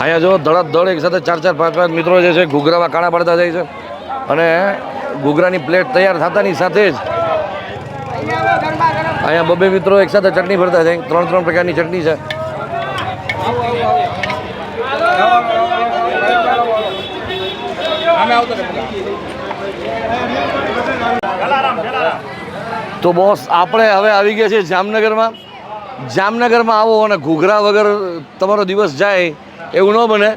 અહીંયા જો ધડક ધડ એક સાથે ચાર ચાર પાંચ પાંચ મિત્રો જે છે ઘૂઘરામાં કાણા પડતા જાય છે. અને ઘૂઘરાની પ્લેટ તૈયાર થતાની સાથે જ અહીંયા બબે મિત્રો એક સાથે ચટણી ભરતા જાય. ત્રણ ત્રણ પ્રકારની ચટણી છે. તો બોસ, આપણે હવે આવી ગયા છીએ જામનગરમાં. જામનગરમાં આવો અને ઘૂઘરા વગર તમારો દિવસ જાય. એવું ન બને.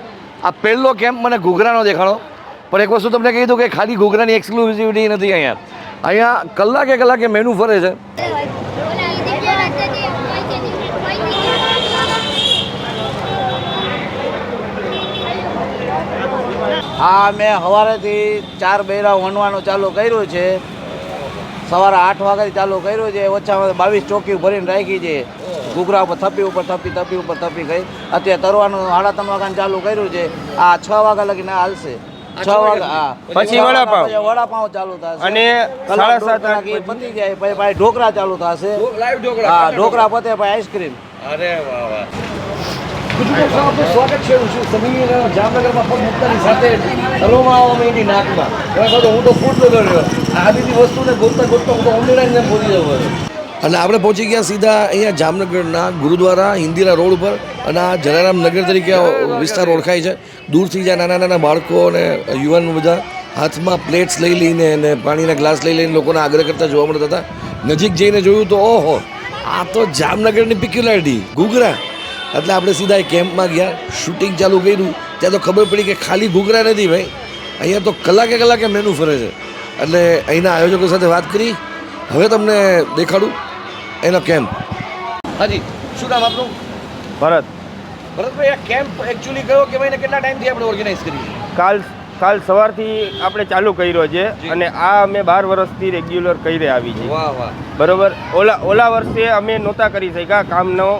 આ પહેલો કેમ્પ મને ઘૂઘરાનો દેખાડો. પણ એક વસ્તુ તમને કહી દઉં કે ખાલી ઘૂઘરાની એક્સક્લુઝિવિટી નથી અહીંયા. અહીંયા કલાકે કલાકે મેનુ ફરે છે. આ મેં સવારેથી ચાર બૈરા વણવાનું ચાલુ કર્યું છે. સવારે આઠ વાગ્યાથી ચાલુ કર્યું છે. ઓછામાં બાવીસ ચોકી ભરીને રાખી છે. ઘૂઘરા ઉપર થપી ઉપર થપી થપી ઉપર થપી ગઈ. અત્યારે તરવાનું સાડા ત્રણ વાગ્યાનું ચાલુ કર્યું છે. આ છ વાગ્યા લગીને હાલશે. છ વાગ્યા પછી વડાપાવ. વડાપાવ ચાલુ થશે. અને સાડા સાત ઈ પતી જાય પછી ભાઈ ઢોકળા ચાલુ થશે. હા ઢોકળા પતે ભાઈ આઈસ્ક્રીમ. અરે વાહ વાહ. સ્વાગત છે હું છું સમીર જામનગરમાં પગ મુક્તાની સાથે નાકમાં. હું તો ફૂટ ગયો આ બધી વસ્તુને ગોતતા ગોતતા હું તો ઓમનીરાજને પહોંચી જવો અને આપણે પહોંચી ગયા સીધા અહીંયા જામનગરના ગુરુદ્વારા હિન્દીના રોડ ઉપર. અને આ જલારામ નગર તરીકે વિસ્તાર ઓળખાય છે. દૂરથી જ્યાં નાના નાના બાળકો અને યુવાન બધા હાથમાં પ્લેટ્સ લઈ લઈને અને પાણીના ગ્લાસ લઈ લઈને લોકોને આગ્રહ કરતા જોવા મળતા હતા. નજીક જઈને જોયું તો, ઓહો, આ તો જામનગરની પિક્યુલારિટી ઘૂઘરા. એટલે આપણે સીધા એ કેમ્પમાં ગયા. શૂટિંગ ચાલુ કર્યું. ત્યાં તો ખબર પડી કે ખાલી ઘૂઘરા નથી ભાઈ. અહીંયા તો કલાકે કલાકે મેનુ ફરે છે. એટલે અહીંના આયોજકો સાથે વાત કરી. હવે તમને દેખાડું. એનો કેમ્પ હાજી શું નામ આપનું? ભરત. ભરતભાઈ આ કેમ્પ એકચ્યુઅલી કયો કે ભાઈ કેટલા ટાઈમથી આપણે ઓર્ગેનાઇઝ કરીએ? કાલ કાલ સવારથી આપણે ચાલુ કર્યો છે અને આ અમે બાર વર્ષથી રેગ્યુલર કરી આવી છે વાહ વાહ. બરોબર? ઓલા ઓલા વર્ષે અમે નહોતા કરી શક્યા. કામનો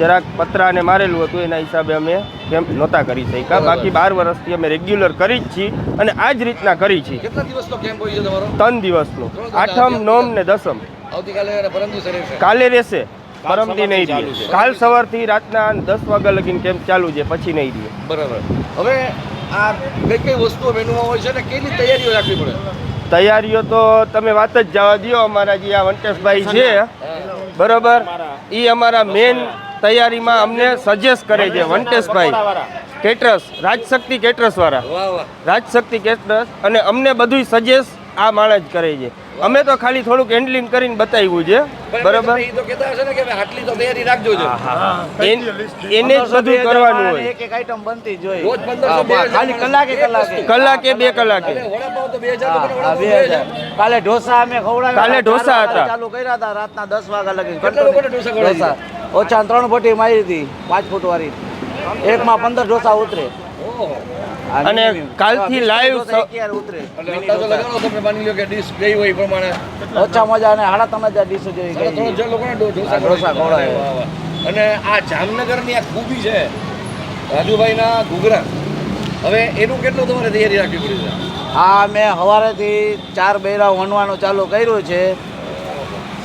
જરાક પતરા ને મારેલું હતું એના હિસાબે અમે કેમ્પ નહોતા કરી શક્યા. બાકી બાર વર્ષથી અમે રેગ્યુલર કરી જ છીએ અને આ જ રીતના કરી છીએ. કેટલા દિવસનો કેમ્પ હોય છે તમારો? ત્રણ દિવસનું. આઠમ નોમ ને દસમ. આવતીકાલે રહેશે. કાલે રહેશે. પરમથી નહીં રહે કાલ સવારથી રાતના દસ વાગ્યા લગીને કેમ્પ ચાલુ છે પછી નહીં રહે બરાબર. હવે આ કઈ કઈ વસ્તુઓ મેનુમાં હોય છે ને કેટલી તૈયારીઓ રાખવી પડે? તૈયારીઓ તો તમે વાત જ જવા દો અમારા જે આ વંટેશભાઈ છે બરોબર? એ અમારા મેન તૈયારીમાં અમને સજેસ્ટ કરે છે વંટેશભાઈ કેટરસ રાજશક્તિ કેટરસ વાળા વાહ વાહ. રાજશક્તિ કેટરસ અને અમને બધું સજેસ્ટ આ માણસ કરે છે. અમે તો ખાલી થોડુંક હેન્ડલિંગ કરીને બતાવ્યું છે. બરાબર? એ તો કહેતા હશે ને કે આટલી તો તૈયારી રાખજો છે એને જ બધું કરવાનું હોય. એક એક આઈટમ બનતી જોઈએ રોજ 1500, ખાલી કલાકે કલાકે. કલાકે બે કલાકે. વડાપાવ તો બે હજાર હા, હા, બે હજાર. કાલે ઢોસા અમે ખવડાવ્યા. કાલે. ઢોસા હતા. ચાલુ કર્યા હતા રાતના દસ વાગ્યા લગી. કેટલા લોકોને ઢોસા ખવડાવ્યા? ઓછા ત્રણ ફૂટી મારી હતી પાંચ ફૂટ વાળી એકમાં પંદર ઢોસા ઉતરે. ઓહો. અને કાલથી લાઈવ ઉતરે? એટલે અંદાજો તમે માની લો કે ડીશ અને જેવી. અને આ જામનગરની આ ખૂબી છે રાજુભાઈના ઘૂઘરા. હવે એનું કેટલું તમારે તૈયારી રાખવી પડી છે? હા મેં સવારેથી ચાર બૈરા વણવાનું ચાલુ કર્યું છે.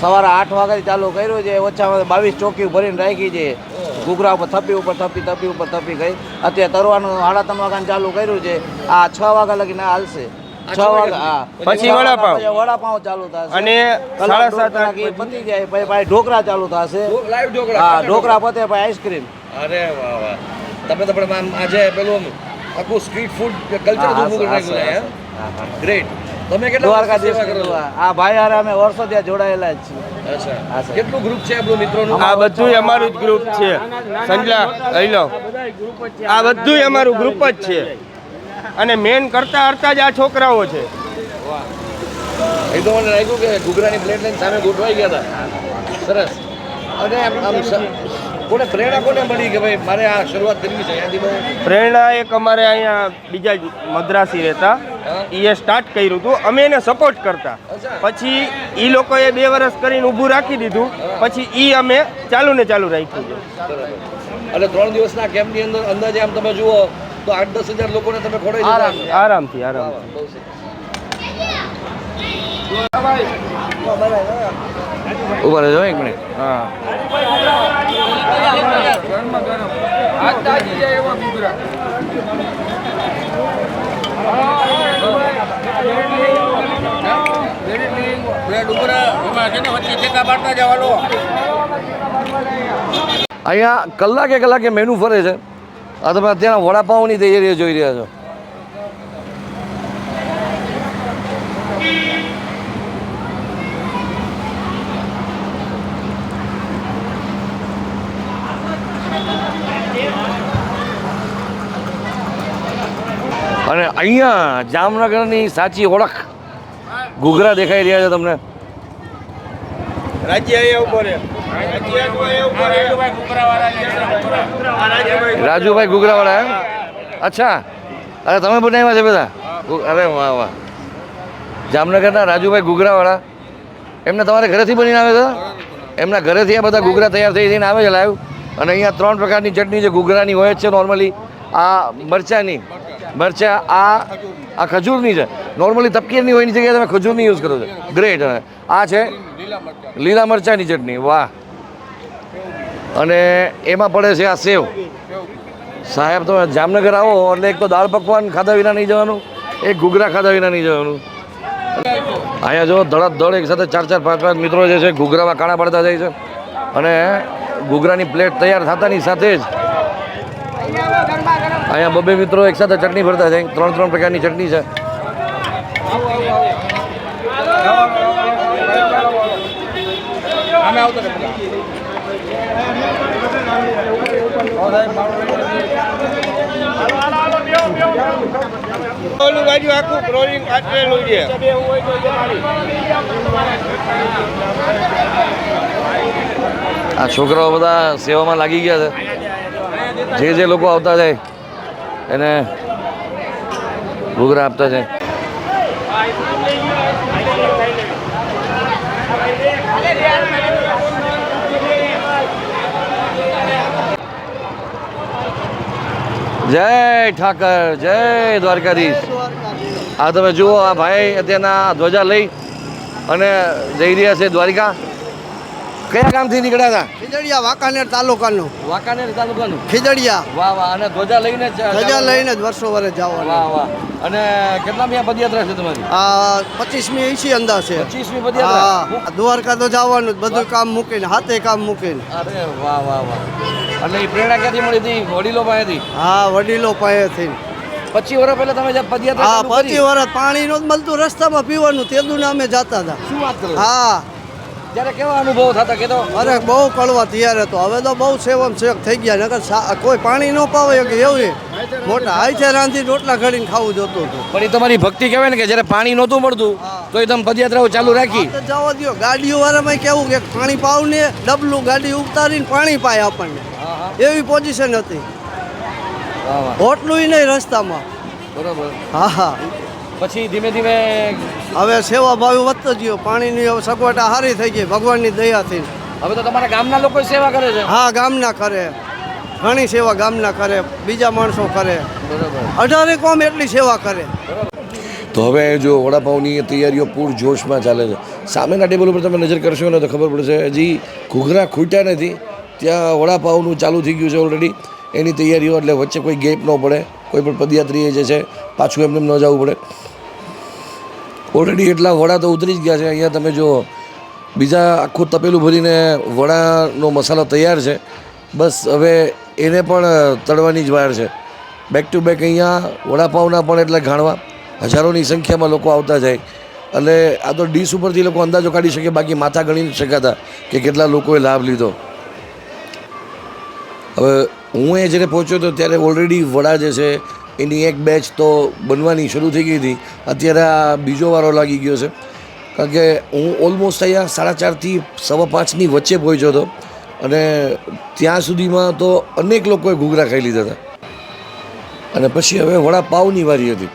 સવારે આઠ વાગ્યાથી ચાલુ કર્યું છે. ઓછામાં બાવીસ ચોકી ભરીને રાખી છે. ઘૂઘરા ઉપર થપી ઉપર થપી થપી ઉપર થપી ગઈ. અત્યારે તરવાનું સાડા ત્રણ વાગ્યાનું ચાલુ કર્યું છે. આ છ વાગ્યા લગીને હાલશે. છ વાગ્યા પછી વડાપાવ. વડાપાવ ચાલુ થશે. અને સાડા સાત વાગે પતી જાય પછી ભાઈ ઢોકળા ચાલુ થશે. લાઈવ ઢોકળા હા ઢોકળા પતે ભાઈ આઈસ્ક્રીમ. અરે વાહ વાહ. તમે તો પણ આજે પેલું આખું સ્ટ્રીટ ફૂડ કલ્ચર. ગ્રેટ તમે કેટલા દ્વારકાધીશ આ ભાઈ હારે અમે વર્ષો ત્યાં જોડાયેલા જ છીએ. કેટલું ગ્રુપ છે આપણું મિત્રોનું? આ બધું અમારું જ ગ્રુપ છે. સંજલા લઈ લો. આ બધું અમારું ગ્રુપ જ છે. અને મેન કરતા કરતા જ આ છોકરાઓ છે. એ તો મને લાગ્યું કે ઘૂઘરાની પ્લેટ લઈને સામે ગોઠવાઈ ગયા હતા. સરસ. અને આમ કોને પ્રેરણા કોને મળી કે ભાઈ મારે આ શરૂઆત કરવી છે? અહીંયાથી પ્રેરણા એક અમારે અહીંયા બીજા મદ્રાસી રહેતા. એ સ્ટાર્ટ કર્યું હતું અમે એને સપોર્ટ કરતા. પછી એ લોકોએ બે વર્ષ કરીને ઊભું રાખી દીધું. પછી એ અમે ચાલુ ને ચાલુ રાખ્યું છે. એટલે ત્રણ દિવસના કેમ્પની અંદર અંદાજે આમ તમે જુઓ તો આઠ દસ હજાર લોકોને તમે આરામ. હશો. આરામથી. આરામથી સરસ. ઊભા રહેજો એક મિનિટ હા. અહીંયા કલાકે કલાકે મેનુ ફરે છે. આ તમે અત્યારના વડાપાઉની તૈયારીઓ જોઈ રહ્યા છો. અને અહીંયા જામનગરની સાચી ઓળખ ઘૂઘરા દેખાઈ રહ્યા છે તમને. રાજુભાઈ ઘૂઘરાવાળા એમ? અચ્છા. અરે તમે બનાવ્યા છે બધા? અરે વાહ વાહ. જામનગરના રાજુભાઈ ઘૂઘરાવાળા. એમને તમારે ઘરેથી બનીને આવે છે? એમના ઘરેથી આ બધા ઘૂઘરા તૈયાર થઈ થઈને આવે છે લાઈવ અને અહીંયા ત્રણ પ્રકારની ચટણી છે. ઘૂઘરાની હોય જ છે નોર્મલી આ મરચાની. મરચા આ આ ખજૂરની છે. નોર્મલી તપકીરની હોય એની જગ્યાએ તમે ખજૂરની યુઝ કરો છો. ગ્રેટ આ છે લીલા મરચાની ચટણી. વાહ. અને એમાં પડે છે આ સેવ. સાહેબ, તમે જામનગર આવો એટલે એક તો દાળ પકવાન ખાધા વિના નહીં જવાનું, એક ઘૂઘરા ખાધા વિના નહીં જવાનું. અહીંયા જો ધડાધડ એક સાથે ચાર ચાર પાંચ પાંચ મિત્રો જે છે, ઘૂઘરામાં કાણા પડતા જાય છે. અને ઘૂઘરાની પ્લેટ તૈયાર થતાની સાથે જ અહીંયા બબે મિત્રો એક સાથે ચટણી ભરતા જાય ત્રણ ત્રણ પ્રકારની ચટણી છે. ઓલું બાજુ આખું ક્રોલિંગ કાચરેલું છે. આ છોકરાઓ બધા સેવામાં લાગી ગયા છે. જે જે લોકો આવતા જાય. એને ઘૂઘરા આપતા છે જય ઠાકર, જય દ્વારકાધીશ. આ તમે જુઓ, આ ભાઈ અત્યારના ધ્વજા લઈ અને જઈ રહ્યા છે દ્વારિકા. કયા ગામથી નીકળ્યા હતા? ખીજડીયા વાંકાનેર તાલુકાનું. વાંકાનેર તાલુકાનું? ખીજડીયા. વાહ વાહ અને ધ્વજા લઈને જ ધજા લઈને જ વર્ષો વર્ષ જવાનું. વાહ વાહ. અને કેટલા મી પદયાત્રા છે તમારી? આ પચીસમી એસી અંદાજ છે. પચીસમી પદયાત્રા? હા દ્વારકા તો જવાનું જ બધું કામ મૂકીને હાથે કામ મૂકીને. અરે વાહ વાહ વાહ. એટલે એ પ્રેરણા ક્યાંથી મળી હતી? વડીલો પાસેથી? હા વડીલો પાસેથી. પચીસ વર્ષ પહેલા તમે જે પદયાત્રા હા ચાલુ કરી, પચીસ વર્ષ પાણી નું મળતું રસ્તામાં પીવાનું તેદું અમે જતા હતા. શું વાત કરો? છો? હા. ત્યારે કેવા અનુભવ થતા કે તો અરે બહુ કડવા તૈયાર હતો. હવે તો બહુ સેવન સેવક થઈ ગયા નકર સા- કોઈ પાણી ન પાવે કે એવું મોટા હાથે રાંધી રોટલા ઘડીને ખાવું જોતું હતું. પણ એ તમારી ભક્તિ કહેવાય ને કે જ્યારે પાણી નહોતું મળતું તો એ તમે પદયાત્રાઓ ચાલુ રાખી. જવા દો ગાડીઓ વાળામાં કેવું કે પાણી પાવ ને ડબલું ગાડી ઉતારીને પાણી પાય આપણને. એવી પોઝિશન હતી. હોટલું નહીં રસ્તામાં. બરાબર. હા હા. પછી ધીમે ધીમે હવે સેવા ભાવ વધતો ગયો. પાણીની હવે સગવડતા સારી થઈ ગઈ. ભગવાનની દયાથી. હવે તો તમારા ગામના લોકો સેવા કરે છે? હા ગામના કરે. ઘણી સેવા ગામના કરે. બીજા માણસો કરે. બરોબર. અઢારે કોમ એટલી સેવા કરે. તો હવે જો વડાપાઉની તૈયારીઓ પૂર જોશમાં ચાલે છે. સામેના ટેબલ ઉપર તમે નજર કરશો ને તો ખબર પડશે હજી ઘૂઘરા ખૂટ્યા નથી. ત્યાં વડાપાઉનું ચાલુ થઈ ગયું છે ઓલરેડી એની તૈયારીઓ એટલે વચ્ચે કોઈ ગેપ ન પડે. કોઈ પણ પદયાત્રીએ જે છે પાછું એમને એમ ન જવું પડે. ઓલરેડી એટલા વડા તો ઉતરી જ ગયા છે. અહીંયા તમે જો બીજા આખું તપેલું ભરીને વડાનો મસાલો તૈયાર છે. બસ હવે એને પણ તળવાની જ વાર છે. બેક ટુ બેક અહીંયા વડાપાઉંના પણ એટલે ઘાણવા. હજારોની સંખ્યામાં લોકો આવતા જાય. એટલે આ તો ડીશ ઉપરથી લોકો અંદાજો કાઢી શકે, બાકી માથા ગણી શકાતા કે કેટલા લોકોએ લાભ લીધો. હવે હું એ જ્યારે પહોંચ્યો હતો ત્યારે ઓલરેડી વડા જે છે એની એક બેચ તો બનવાની શરૂ થઈ ગઈ હતી. અત્યારે આ બીજો વારો લાગી ગયો છે. કારણ કે હું ઓલમોસ્ટ અહીંયા સાડા ચારથી સવા પાંચની વચ્ચે પહોંચ્યો હતો. અને ત્યાં સુધીમાં તો અનેક લોકોએ ઘૂઘરા ખાઈ લીધા હતા. અને પછી હવે વડાપાઉની વારી હતી.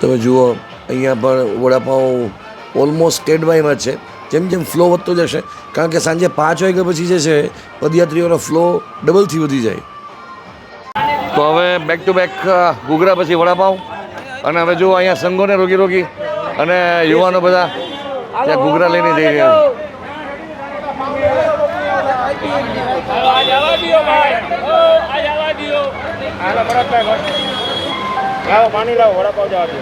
તમે જુઓ, અહીંયા પણ વડાપાઉં ઓલમોસ્ટ સ્ટેટ બાયમાં છે. જેમ જેમ ફ્લો વધતો જશે. કારણ કે સાંજે પાંચ વાગ્યા પછી જે છે, પદયાત્રીઓનો ફ્લો ડબલથી વધી જાય. તો હવે બેક ટુ બેક ઘૂઘરા પછી વડાપાઉં. અને હવે જુઓ અહીંયા સંઘોને રોકી રોકી અને યુવાનો બધા ત્યાં ઘૂઘરા લઈને જઈ રહ્યા છે. પાણી લાવો વડાપાવ જવા દો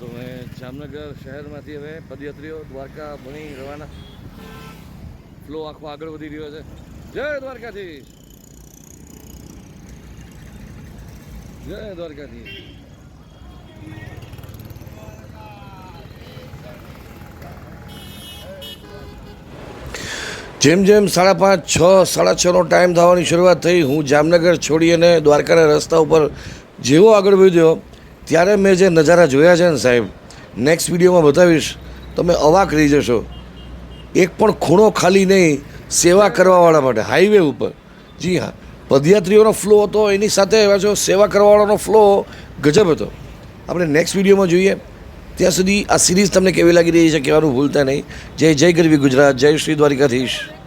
તો હવે જામનગર શહેરમાંથી હવે પદયાત્રીઓ દ્વારકા ભણી રવાના. ફ્લો આખો આગળ વધી રહ્યો છે. જય દ્વારકાધીશ. જય દ્વારકાધીશ. જેમ જેમ સાડા પાંચ, છ, સાડા છનો ટાઈમ થવાની શરૂઆત થઈ, હું જામનગર છોડી અને દ્વારકાના રસ્તા ઉપર જેવો આગળ વધ્યો, ત્યારે મેં જે નજારા જોયા છે ને સાહેબ નેક્સ્ટ વિડીયોમાં બતાવીશ, તમે અવાક રહી જશો. એક પણ ખૂણો ખાલી નહીં, સેવા કરવાવાળા માટે હાઈવે ઉપર. જી હા, પદયાત્રીઓનો ફ્લો હતો, એની સાથે પાછો સેવા કરવાવાળાનો ફ્લો ગજબ હતો. આપણે નેક્સ્ટ વિડીયોમાં જોઈએ. ત્યાં સુધી આ સિરીઝ તમને કેવી લાગી રહી છે, કહેવાનું ભૂલતા નહીં. જય જય ગરવી ગુજરાત, જય શ્રી દ્વારિકાધીશ.